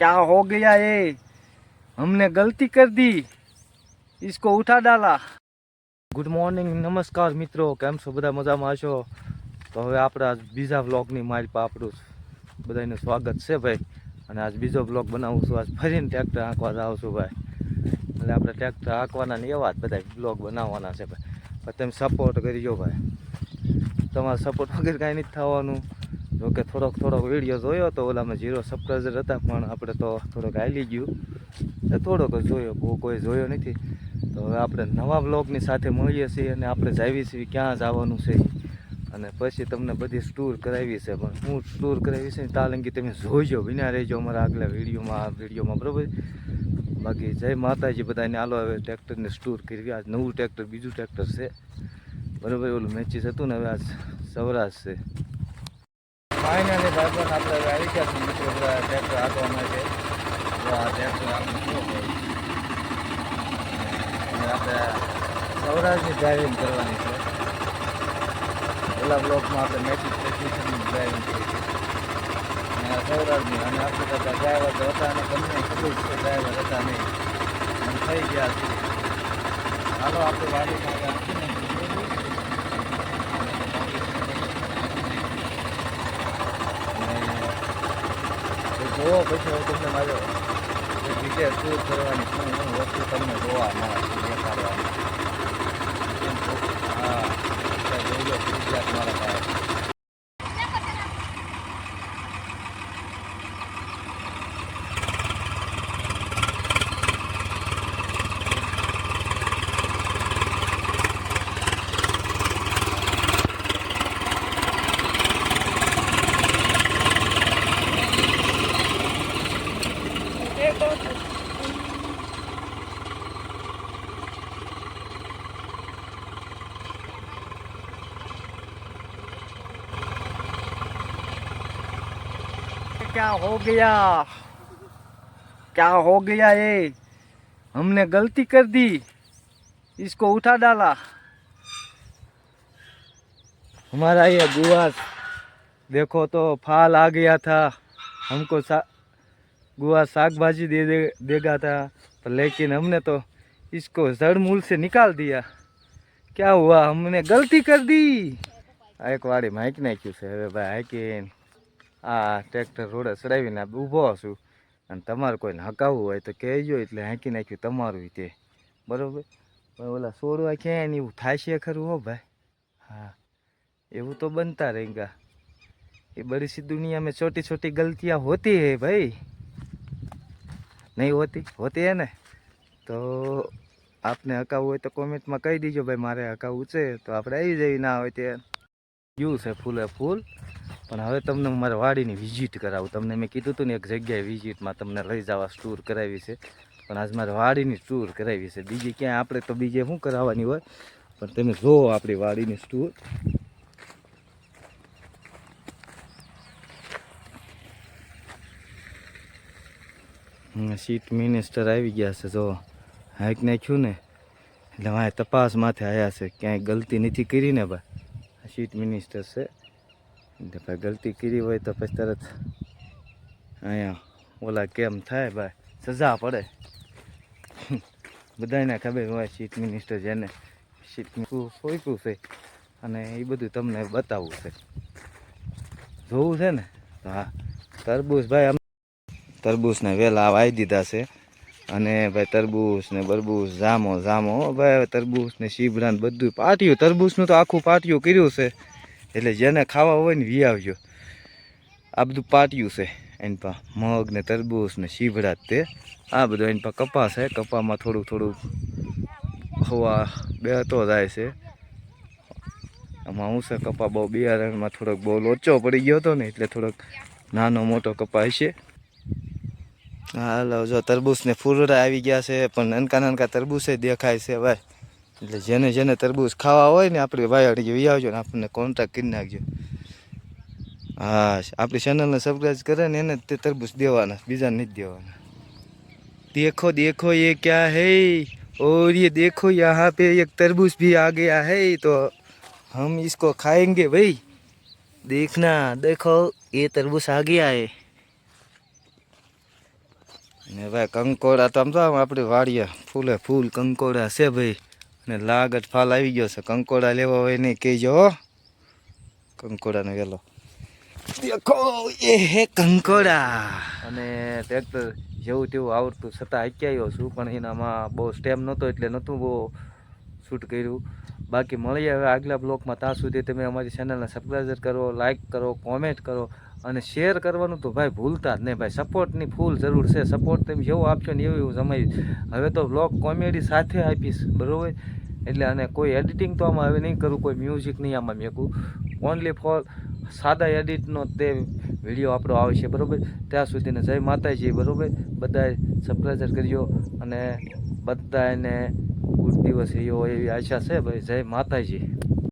क्या हो गया ये हमने गलती कर दी इसको उठा डाला ગુડ મોર્નિંગ નમસ્કાર મિત્રો કેમ છો બધા મજામાં હશો તો હવે આપણે આજ બીજા વ્લોગની મારી પા આપણું બધાનું સ્વાગત છે ભાઈ અને આજ બીજો બ્લોગ બનાવું છું આજ ફરીને ટ્રેક્ટર હાંકવા જાઉં છું ભાઈ એટલે આપણે ટ્રેક્ટર હાંકવાના ને એવા જ બધા બ્લોગ બનાવવાના છે ભાઈ પણ તમે સપોર્ટ કરજો ભાઈ તમારો સપોર્ટ વગર કાંઈ નથી થવાનું જોકે થોડોક થોડોક વીડિયો જોયો તો ઓલામાં ઝીરો સબસ્ક્રાઈબર હતા, પણ આપણે તો થોડોક હાલી ગયું. એ થોડોક જોયો, બહુ કોઈ જોયો નથી. તો હવે આપણે નવા બ્લોગની સાથે મળીએ છીએ અને આપણે જાવી છીએ ક્યાં જવાનું છે. અને પછી તમને બધી ટૂર કરાવી છે, પણ હું ટૂર કરાવી છે તાલંગી તમે જોઈજો વિના રહેજો અમારા આગલા વિડીયોમાં વિડીયોમાં, બરાબર? બાકી જય માતાજી બધાને. આલો હવે ટ્રેક્ટરને સ્ટોર કરવી આજ નવું ટ્રેક્ટર બીજું ટ્રેક્ટર છે. બરાબર, ઓલું મેચીસ હતું ને હવે આજ સૌરાશ છે. ફાઇનલી ભાઈબંધ આપણે આવી ગયા છીએ મિત્રો બધા ટ્રેક્ટર હાંકવા માટે. તો આ ટ્રેક્ટર આપણે આપણે સૌરાષ્ટ્રની ડ્રાઇવિંગ કરવાની છે. પહેલા બ્લોકમાં આપણે મેટ્રિક ટેકનિશિયનની ડ્રાઇવિંગ કરી છે. સૌરાષ્ટ્રની, અને આપણે બધા ડ્રાઈવર તો હતા અને તમને ખબર છે ડ્રાઈવર હતા નહીં. થઈ ગયા છે. હાલો, આપણે વાડીમાં જોવો પછી હું તમને મારો વિશે શું કરવાની શું હું વસ્તુ તમને જોવા મળે દેખાડવાની. હા જોઈ લો મારા क्या हो गया? क्या हो गया ये? हमने गलती कर दी। इसको उठा डाला। हमारा ये गुआस देखो तो फाल आ गया था। हमको सा गुआ साग भाजी दे, दे देगा था पर लेकिन हमने तो इसको जड़ मूल से निकाल दिया क्या हुआ हमने गलती कर दी આ એક વાડી હાંકી નાખ્યું છે હવે ભાઈ હાંકીને આ ટ્રેક્ટર રોડે ચડાવીને ઊભો છું અને તમારે કોઈને હકાવવું હોય તો કહેજો એટલે હાંકી નાખ્યું તમારું તે બરાબર પણ ઓલા છોડવા ક્યાંય નહીં એવું થશે ખરું હો ભાઈ હા એવું તો બનતા रहेगा ये बड़ी सी दुनिया में छोटी छोटी गलतियां होती है भाई નહીં હોતી? હોતી હે ને તો આપને હકાવવું હોય તો કોમેન્ટમાં કહી દીજો ભાઈ, મારે હકાવું છે, તો આપણે આવી જઈ ના હોય તે ગયું છે ફૂલે ફૂલ, પણ હવે તમને હું મારા વાડીની વિઝિટ કરાવું. તમને મેં કીધું હતું ને, એક જગ્યાએ વિઝિટમાં તમને લઈ જવા ટૂર કરાવી છે. પણ આજ મારે વાડીની ટૂર કરાવી છે. બીજી ક્યાંય આપણે તો બીજે શું કરાવવાની હોય? પણ તમે જોવો આપણી વાડીની ટૂર સીટ મિનિસ્ટર આવી ગયા છે જો હાઈક નાખ્યું ને. એટલે મારે તપાસ માથે આવ્યા છે, ક્યાંય ગલતી નથી કરી ને ભાઈ. સીટ મિનિસ્ટર છે. એટલે ભાઈ ગલતી કરી હોય તો પછી તરત અહીંયા ઓલા કેમ થાય ભાઈ? સજા પડે. બધાને ખબર હોય સીટ મિનિસ્ટર જેને સીટ સોંપ્યું છે? અને એ બધું તમને બતાવવું છે. જોવું છે ને? હા, તરબૂચ ભાઈ તરબૂચને વહેલા વાવી દીધા છે. અને ભાઈ તરબૂચ ને બરબૂચ, જામો જામો. ભાઈ તરબૂચ ને શીબડા ને બધું પાટિયું. તરબૂચનું તો આખું પાટિયું કર્યું છે. એટલે જેને ખાવા હોય ને વી આ બધું પાટિયું છે. એની પા મગ ને તરબૂચ ને શીભડા તે. આ બધું એની પા કપાસ છે કપામાં થોડુંક થોડુંક હવા બેહતો જાય છે. આમાં હું છે? કપા બહુ બિયારણમાં થોડોક બહુ લોચો પડી ગયો હતો ને, એટલે થોડોક નાનો મોટો કપા હશે હાલો જો તરબૂચને ફૂલડા આવી ગયા છે પણ નાનકા નાનકા તરબૂચે દેખાય છે ભાઈ એટલે જેને જેને તરબૂચ ખાવા હોય ને આપણે ભાઈ અડી વી આવજો ને આપણને કોન્ટેક્ટ કરી નાખજો હા આપણી ચેનલને સબસ્ક્રાઈબ કરે ને એને જ તે તરબૂચ દેવાના બીજા નથી દેવાના देखो देखो ये क्या है और ये देखो यहाँ पे एक तरबूज भी आ गया है तो हम इसको खाएंगे भाई देखना देखो ये तरबूज आ गया है ને ભાઈ, કંકોડા તો આમ તો આપણે વાડીએ ફૂલે ફૂલ કંકોડા છે ભાઈ. અને લાગટ ફાલ આવી ગયો છે. કંકોડા લેવા હોય નહીં, કહેજો હો. કંકોડાને વેલો. દેખો, એ હે કંકોડા. અને ટ્રેક્ટર જેવું તેવું આવડતું છતાં હાકી છું, પણ એનામાં બહુ સ્ટેમ નહોતો એટલે નહોતું બહુ શૂટ કર્યું. બાકી મળીએ હવે આગલા બ્લોકમાં. ત્યાં સુધી તમે અમારી ચેનલને સબસ્ક્રાઈબ કરો લાઇક કરો કોમેન્ટ કરો અને શેર કરવાનું તો ભાઈ ભૂલતા જ નહીં. ભાઈ સપોર્ટની ફૂલ જરૂર છે. સપોર્ટ તમે જેવો આપશો ને એવું જમાવીશ હવે તો બ્લોગ કોમેડી સાથે આપીશ, બરાબર? એટલે અને કોઈ એડિટિંગ તો આમાં હવે નહીં કરું, કોઈ મ્યુઝિક નહીં આમાં મેકું. ઓનલી ફોર સાદા એડિટનો તે વીડિયો આપણો આવશે, બરાબર? ત્યાં સુધીને જય માતાજી, બરાબર? બધાએ સબસ્ક્રાઈબ કરજો અને બધાને દિવસ રહ્યો એવી આશા છે ભાઈ જય માતાજી.